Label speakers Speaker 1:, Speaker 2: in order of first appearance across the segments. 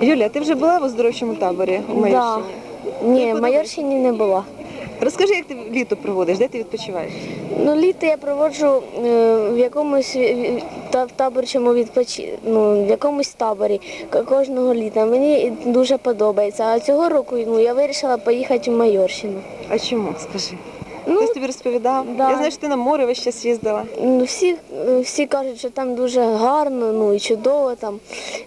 Speaker 1: Юля, ти вже була в оздоровчому таборі у Майорщині?
Speaker 2: Ні, в Майорщині не була.
Speaker 1: Розкажи, як ти літо проводиш, де ти відпочиваєш?
Speaker 2: Ну, літо я проводжу е, в якомусь та- таборчому відпочи... ну, в якомусь таборі кожного літа. Мені дуже подобається. А цього року ну, я вирішила поїхати в Майорщину.
Speaker 1: А чому? Скажи.
Speaker 2: Ну,
Speaker 1: Хтось тобі розповідав?
Speaker 2: да.
Speaker 1: Я знаю, що ти на море весь час їздила.
Speaker 2: Ну, всі, е, всі кажуть, що там дуже гарно, ну і чудово там.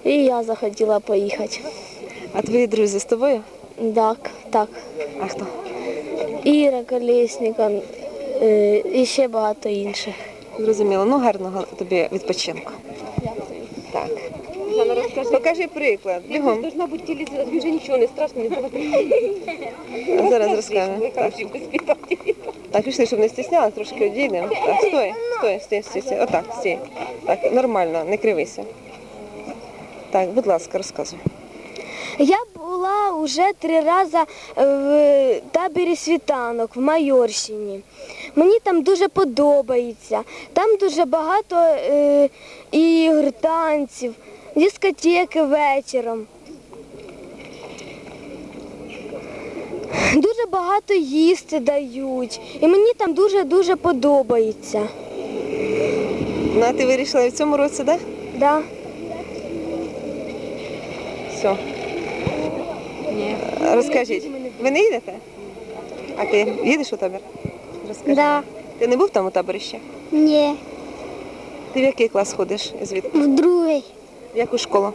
Speaker 2: І я захотіла поїхати.
Speaker 1: А твої друзі з тобою?
Speaker 2: Так, так.
Speaker 1: А хто?
Speaker 2: Іра Колєсніка е, і ще багато інших.
Speaker 1: Зрозуміло. Ну, гарного тобі відпочинку. Так. Покажи приклад. Бігом.
Speaker 3: Должна бути телевізор, він же нічого не страшно, не треба.
Speaker 1: Зараз розкажемо.
Speaker 3: Ви
Speaker 1: Так. Так, пішли, щоб не стіснялась, трошки одійдемо. Так, стой, стой, стій, стій, стій. Отак, стій. Так, нормально, не кривися. Так, будь ласка, розказуй.
Speaker 2: Я була вже три рази в таборі світанок в Майорщині. Мені там дуже подобається. Там дуже багато е, ігор, танців, дискотеки вечором. Дуже багато їсти дають. І мені там дуже-дуже подобається.
Speaker 1: Ну, а ти вирішила і в цьому році, так?
Speaker 2: Да?
Speaker 1: Все. Ні. Розкажіть. Ви не їдете? А ти їдеш у табір? Розкажи.
Speaker 2: Да.
Speaker 1: Ти не був там у таборі ще?
Speaker 2: Ні.
Speaker 1: Ти в який клас ходиш? Звідки?
Speaker 2: В другий.
Speaker 1: В яку школу?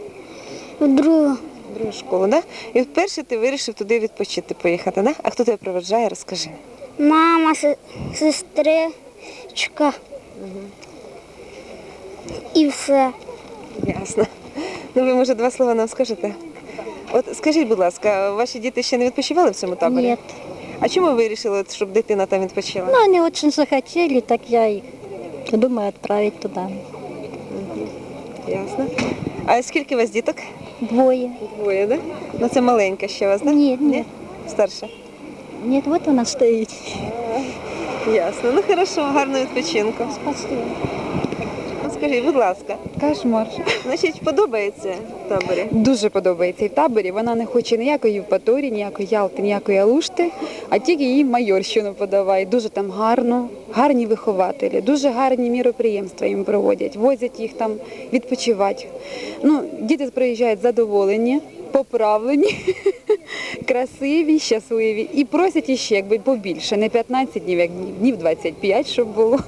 Speaker 2: В другу.
Speaker 1: Другу школу. Да? І вперше ти вирішив туди відпочити поїхати, да? А хто тебе проведжає, розкажи.
Speaker 2: Мама, се- сестричка. І все.
Speaker 1: Ясно. Ну ви, може, два слова нам скажете? От скажіть, будь ласка, ваші діти ще не відпочивали в цьому таборі?
Speaker 4: Нет.
Speaker 1: А чому ви вирішили, щоб дитина там відпочила?
Speaker 4: Ну, они очень захотели, так я и думаю отправить туда.
Speaker 1: Ясно. А скільки у вас діток? Двоє, так? Да? Ну це маленька ще у вас, так?
Speaker 4: Ні, ні.
Speaker 1: Старша.
Speaker 4: Ні, от вона стоїть.
Speaker 1: Ясно. Ну хорошо, гарного відпочинку.
Speaker 4: Спасибо.
Speaker 1: Скажіть, будь ласка,
Speaker 5: Кошмар.
Speaker 1: значить, подобається в таборі?
Speaker 5: Дуже подобається. І в таборі вона не хоче ніякої Євпаторії, ніякої Ялти, ніякої Алушти, а тільки їй майорщину подавай. Дуже там гарно, гарні вихователі, дуже гарні міроприємства їм проводять, возять їх там відпочивати. Ну, діти приїжджають задоволені, поправлені, красиві, щасливі і просять іще, якби побільше, не 15 днів, як днів 25, щоб було.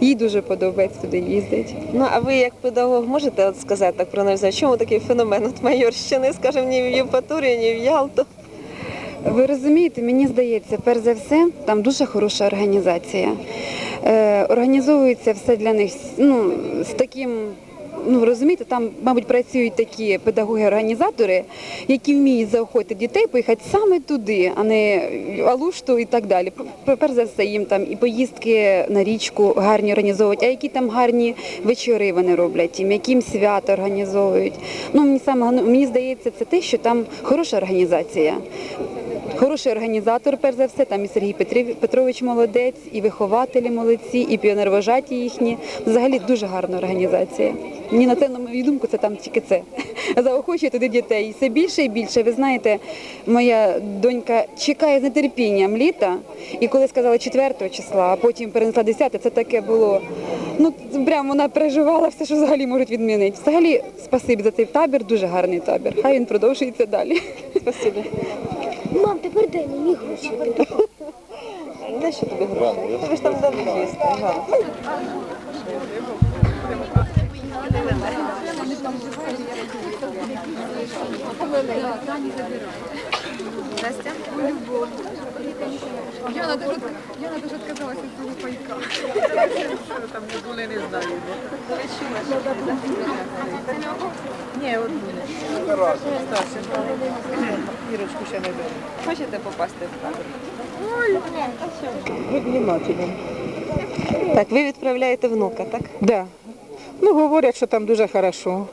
Speaker 5: Їй дуже подобається туди їздить.
Speaker 1: Ну а ви як педагог можете от сказати так про нас? чому такий феномен от майорщини, скажімо, ні в Євпаторію, ні в Ялту?
Speaker 5: Ви розумієте, мені здається, перш за все, там дуже хороша організація. Е, організовується все для них ну, з таким. Ну розумієте, там, мабуть, працюють такі педагоги-організатори, які вміють заохотити дітей поїхати саме туди, а не Алушту і так далі. Перш за все, їм там і поїздки на річку гарні організовують, а які там гарні вечори вони роблять, їм, яким свята організовують. Ну мені саме мені здається, це те, що там хороша організація. Хороший організатор, перш за все, там і Сергій Петрович молодець, і вихователі молодці, і піонервожаті їхні. Взагалі дуже гарна організація. Мені на це, на мою думку, це там тільки це. Заохочує туди дітей. І все більше і більше. Ви знаєте, моя донька чекає з нетерпінням літа, і коли сказали 4 числа, а потім перенесла 10, це таке було. Ну, прямо вона переживала все, що взагалі можуть відмінити. Взагалі, спасибі за цей табір, дуже гарний табір. Хай він продовжується далі.
Speaker 1: Спасибі.
Speaker 2: Мам, тепер дай мені гроші.
Speaker 1: Де що тобі гроші? Тобі ж там дали їсти. Ага.
Speaker 6: Яна даже, Яна даже отказалась от того пайка. Там не були, не знаю. Ні, от старший. Ірочку ще не дали.
Speaker 1: Хочете попасти в табор?
Speaker 7: Будь внимательным.
Speaker 1: Так, ви відправляєте внука, так?
Speaker 7: Да. Ну, говорять, що там дуже хорошо.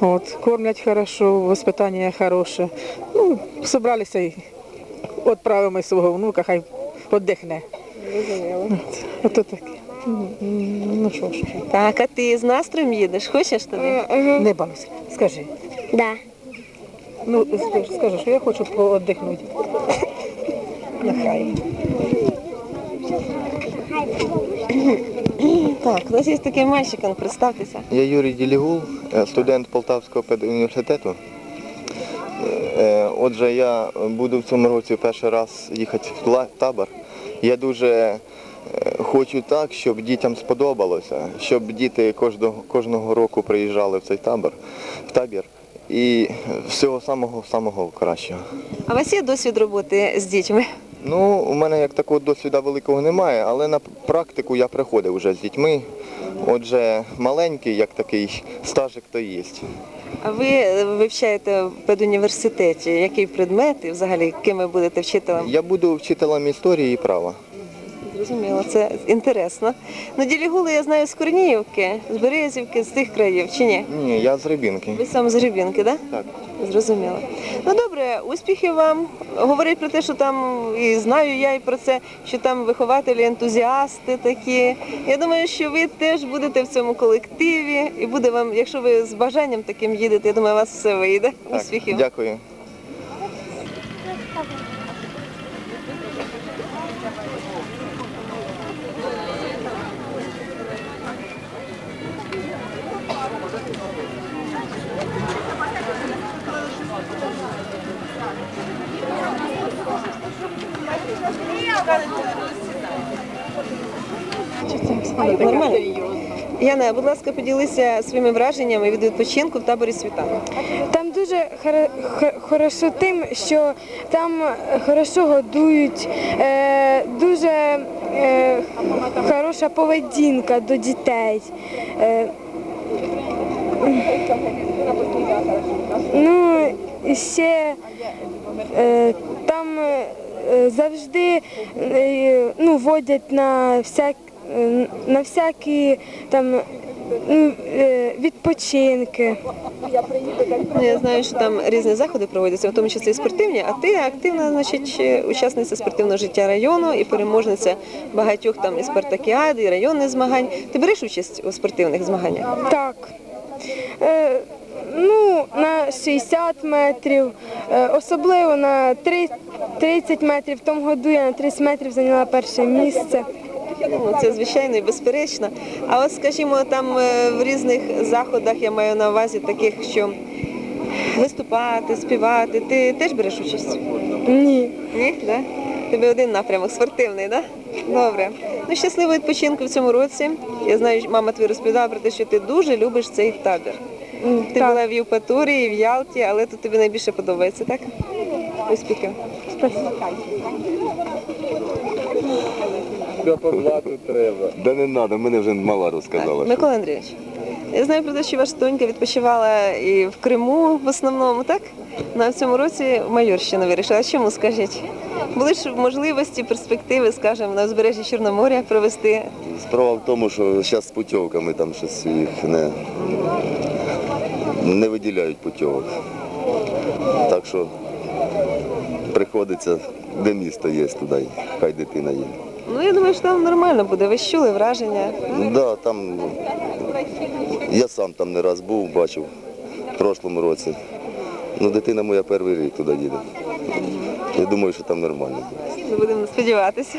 Speaker 7: От, кормлять хорошо, воспитання хороше. Ну, зібралися і відправимо свого внука, хай віддихне. От, ото таке. Ну що ж,
Speaker 1: Так, а ти з настроєм їдеш? Хочеш туди?
Speaker 7: не балуйся. Скажи.
Speaker 2: Да.
Speaker 7: Ну, скажи, скажи, що я хочу пооддихнути. Нехай.
Speaker 1: Так, у нас є такий мальчик, представтеся.
Speaker 8: Я Юрій Ділігул, е, студент Полтавського педуніверситету. Е, Отже, я буду в цьому році перший раз їхати в табор. Я дуже е, хочу так, щоб дітям сподобалося, щоб діти кожного, кожного року приїжджали в цей табор, в табір. І всього самого самого кращого.
Speaker 1: А у вас є досвід роботи з дітьми?
Speaker 8: Ну, у мене як такого досвіду великого немає, але на практику я приходив вже з дітьми. Отже, маленький, як такий стажик, то є.
Speaker 1: А ви вивчаєте в педуніверситеті, який предмет і взагалі ким ви будете вчителем?
Speaker 8: Я буду вчителем історії і права.
Speaker 1: Зрозуміло, це інтересно. Ну, Ділігули я знаю з Корніївки, з Березівки, з тих країв, чи ні?
Speaker 8: Ні, я з Рибінки.
Speaker 1: Ви сам з Гребінки, так?
Speaker 8: Так.
Speaker 1: Зрозуміло. Ну добре, успіхів вам. Говорять про те, що там і знаю я і про це, що там вихователі, ентузіасти такі. Я думаю, що ви теж будете в цьому колективі, і буде вам, якщо ви з бажанням таким їдете, я думаю, у вас все вийде.
Speaker 8: Так,
Speaker 1: Успіхів.
Speaker 8: Дякую.
Speaker 1: Нормально? Яна, будь ласка, поділися своїми враженнями від відпочинку в таборі світанок.
Speaker 9: Там дуже хоро- хорошо тим, що там хорошо годують, е, дуже е, хороша поведінка до дітей. Е, ну, ще е, там е, завжди е, ну, водять на всяк, е, на всякі там ну, е, відпочинки.
Speaker 1: Ну, я знаю, що там різні заходи проводяться, в тому числі і спортивні, а ти активна, значить, е, учасниця спортивного життя району і переможниця багатьох там і спартакіад, і районних змагань. Ти береш участь у спортивних змаганнях?
Speaker 9: Так. Е, ну, на 60 метрів, е, особливо на 3 30 метрів. В тому году я на 30 метрів зайняла перше місце.
Speaker 1: Ну, це звичайно і безперечно. А от, скажімо, там е, в різних заходах я маю на увазі таких, що виступати, співати. Ти теж береш участь?
Speaker 9: Ні.
Speaker 1: Ні, да? Тебе один напрямок спортивний, да? Добре. Ну, щасливого відпочинку в цьому році. Я знаю, що мама твій розповідала про те, що ти дуже любиш цей табір. Ти
Speaker 9: так.
Speaker 1: була в Євпаторії, в Ялті, але тут тобі найбільше подобається, так? Успіхів.
Speaker 10: Да не треба, мене вже мала розказала. що-
Speaker 1: Микола Андрійович, я знаю про те, що ваша донька відпочивала і в Криму в основному, так? Ну, а в цьому році в Майорщину вирішила. Чому скажіть? Були ж можливості, перспективи, скажімо, на узбережжі Чорноморя провести.
Speaker 10: Справа в тому, що зараз з путівками там щось їх не, не виділяють путівок. Так що приходиться, де місто є, туди, хай дитина є.
Speaker 1: Ну, я думаю, що там нормально буде. Ви ж чули враження.
Speaker 10: Да, там, я сам там не раз був, бачив в прошлому році. Ну, дитина моя перший рік туди їде. Я думаю, що там нормально буде.
Speaker 1: Ми будемо сподіватися.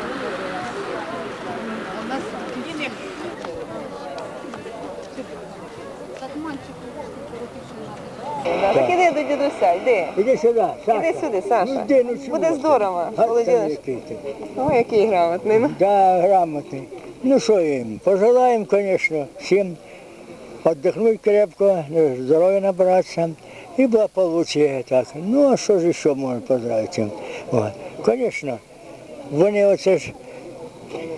Speaker 1: до дідуся, йди.
Speaker 11: Іди сюди, Саша.
Speaker 1: Іди сюди, Саша.
Speaker 11: Ну, йди, ну, чого
Speaker 1: Буде
Speaker 11: ти?
Speaker 1: здорово. Володимир.
Speaker 11: це який ти?
Speaker 1: Ой, який грамотний. Ну.
Speaker 11: Да, грамотний. Ну що їм? Пожелаємо, звісно, всім віддихнути крепко, здоров'я набратися і благополуччя так. Ну а що ж ще можна поздравити? їм? Звісно, вони оце ж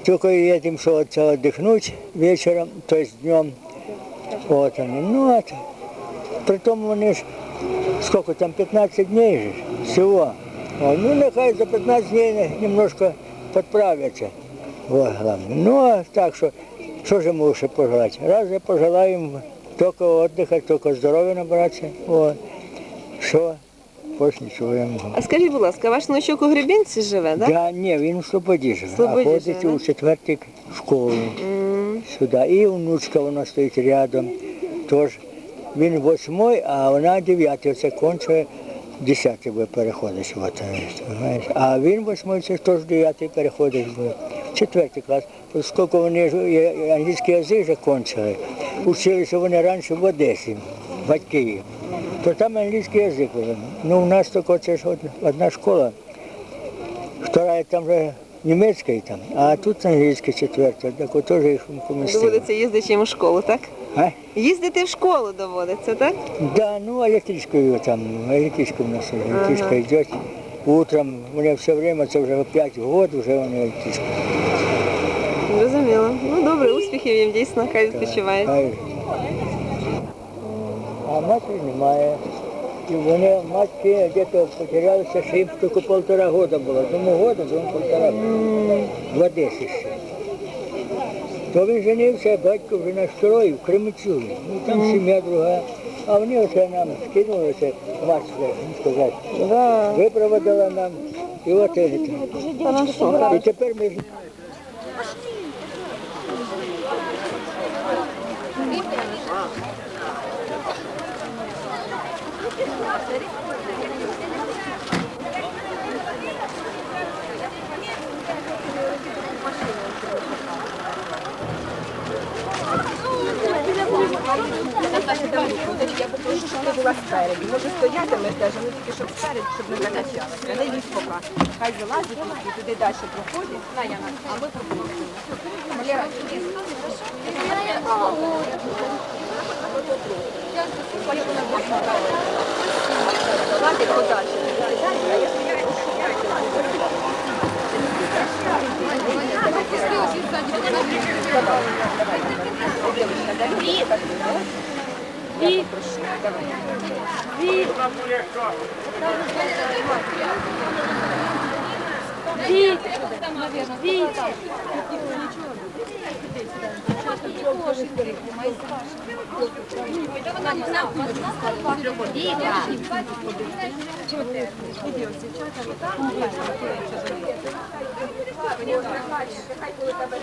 Speaker 11: тільки є тим, що це віддихнуть вечором, тобто днем. От вони. Ну, а т- при тому вони ж, скільки там, 15 днів же ж всього. Ну, нехай за 15 днів немножко підправляться. Вот, главное. Ну, а так що, що ж йому ще пожелати? Раз я пожелаю їм тільки віддихати, тільки здоров'я набратися. Вот. Що? Більше нічого я не можу.
Speaker 1: А скажіть, будь ласка, ваш внучок у Гребінці живе, так?
Speaker 11: Да, ні, він в Слободі живе,
Speaker 1: Слободі
Speaker 11: а ходить
Speaker 1: живе,
Speaker 11: у четвертий школу сюди. І внучка вона стоїть рядом. Тож він восьмий, а вона дев'ятий. Оце кончує десятий буде переходить. От. А він восьмий, це теж дев'ятий переходить. Четвертий клас. Оскільки вони англійський язик вже кончили, училися вони раніше в Одесі, батьки. То там англійський язик. був. Ну, у нас тільки це ж одна школа. Вторая там же німецький там, а тут англійський четверта, так от теж їх помістили.
Speaker 1: Доводиться їздити їм у школу, так?
Speaker 11: А?
Speaker 1: Їздити в школу доводиться, так?
Speaker 11: Да, ну електричкою там, електричка у нас електричка йде. Утром, вони все время, це вже 5 років, вже вони електричка.
Speaker 1: Зрозуміло. Ну добре, успіхів їм дійсно, хай відпочивають.
Speaker 11: Хай. А матері немає. І вони матки десь потерялися, ще їм тільки полтора года було. Тому года, тому года. В Одесі ще. То він женився, батько вже на строї, в Кременчугі. Ну там сім'я друга. А вони оце нам скинули, це матка, ну сказати. Випроводила нам і от. І тепер ми
Speaker 6: Я попрошу, щоб ти була спереді. Може стоятимеш теж, ну тільки щоб спереді, щоб не закачалася. Не лізь поки. Хай залазить і туди далі проходить. На, Яна, а ми пропустимо. Валера, Давайте подальше. Хай коли тебе